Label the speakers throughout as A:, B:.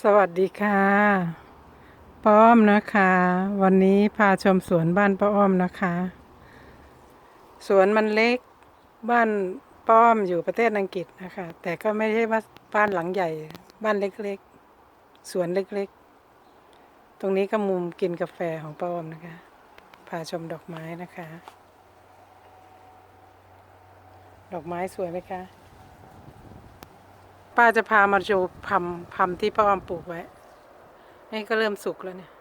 A: สวัสดีค่ะ ป้อมนะคะ วันนี้พาชมสวนบ้านป้าอ้อมนะคะ สวนมันเล็กบ้านป้อมอยู่ประเทศอังกฤษนะคะ แต่ก็ไม่ใช่ว่าบ้านหลังใหญ่ บ้านเล็กๆ สวนเล็กๆ ตรงนี้ก็มุมกินกาแฟของป้อมนะคะ พาชมดอกไม้นะคะ ดอกไม้สวยไหมคะ ป้าจะพามาดูพัมพัมที่ป้าอ้อมปลูกไว้ นี่ก็เริ่มสุกแล้วเนี่ย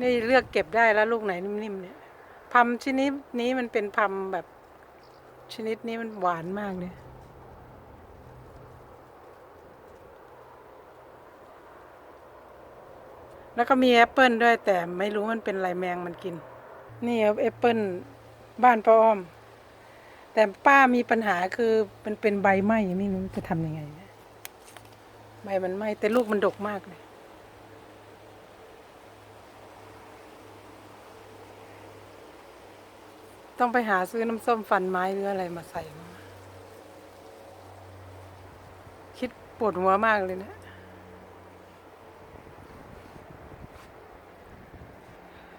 A: นี่เลือกเก็บได้แล้วลูกไหนนิ่มๆเนี่ยพัมชนิดนี้มันเป็นพัมแบบชนิดนี้มันหวานมากเลยแล้วก็มีแอปเปิลด้วยแต่ไม่รู้มันเป็นอะไรแมงมันกิน นี่แอปเปิลบ้านป้าอ้อม แต่ป้ามีปัญหาคือมันเป็นใบไหม้ไม่รู้จะทำยังไงนี่ยใบมันไหม้แต่ลูกมันดกมากเลยต้องไปหาซื้อน้ำส้มฟันไม้หรืออะไรมาใส่มาคิดปวดหัวมากเลยนะ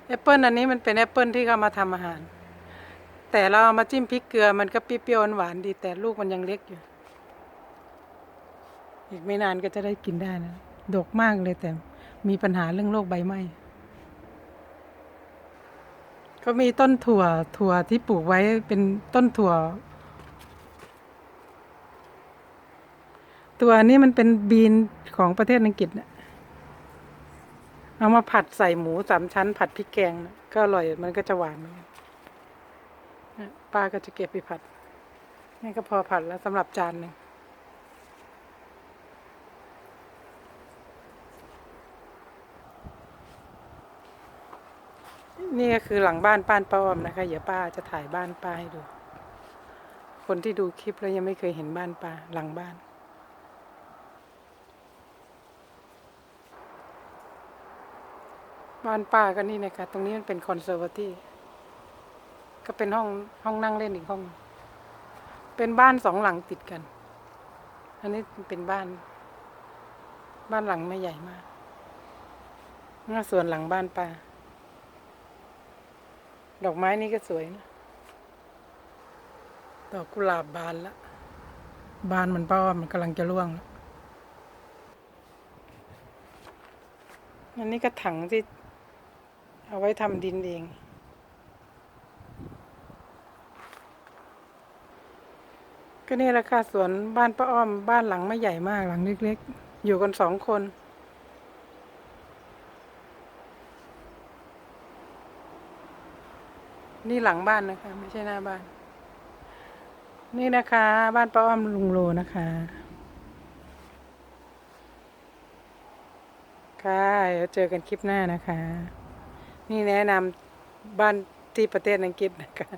A: แอปเปิลอันนี้มันเป็นแอปเปิลที่เขามาทำอาหาร แต่เราเอามาจิ้มพริกเกลือมันก็เปรี้ยวๆหวานดี แต่ลูกมันยังเล็กอยู่ อีกไม่นานก็จะได้กินได้นะ ดกมากเลยแต่มีปัญหาเรื่องโรคใบไหม้ก็มีต้นถั่วถั่วที่ปลูกไว้เป็นต้นถั่ว ตัวนี้มันเป็นบีนของประเทศอังกฤษนะเอามาผัดใส่หมูสามชั้น ผัดพริกแกงนะก็อร่อยมันก็จะหวานเหมือนกัน ป้าก็จะเก็บไปผัด นี่ก็พอผัดแล้วสำหรับจานหนึ่งนี่ก็คือหลังบ้านป้านป้อมนะคะ เดี๋ยวป้าจะถ่ายบ้านป้าให้ดู คนที่ดูคลิปแล้วยังไม่เคยเห็นบ้านป้าหลังบ้าน บ้านป้าก็นี่นะคะ ตรงนี้มันเป็นคอนเซอร์วที ก็เป็นห้องห้องนั่งเล่นอีกห้อง เป็นบ้านสองหลังติดกัน อันนี้เป็นบ้าน บ้านหลังไม่ใหญ่มากน่าส่วนหลังบ้านป้าดอกไม้นี่ก็สวยนะดอกกุหลาบบานละบานมันป้าว่ามันกำลังจะร่วงแล้วอันนี้ก็ถังที่เอาไว้ทำดินเอง ก็นี่แหละค่ะสวนบ้านป้าอ้อมบ้านหลังไม่ใหญ่มากหลังเล็กๆ อยู่กันสองคนนี่หลังบ้านนะคะ ไม่ใช่หน้าบ้าน นี่นะคะ บ้านป้าอ้อมลุงโลนะคะ ค่ะเดี๋ยวเจอกันคลิปหน้านะคะ นี่แนะนำบ้านที่ประเทศอังกฤษนะคะ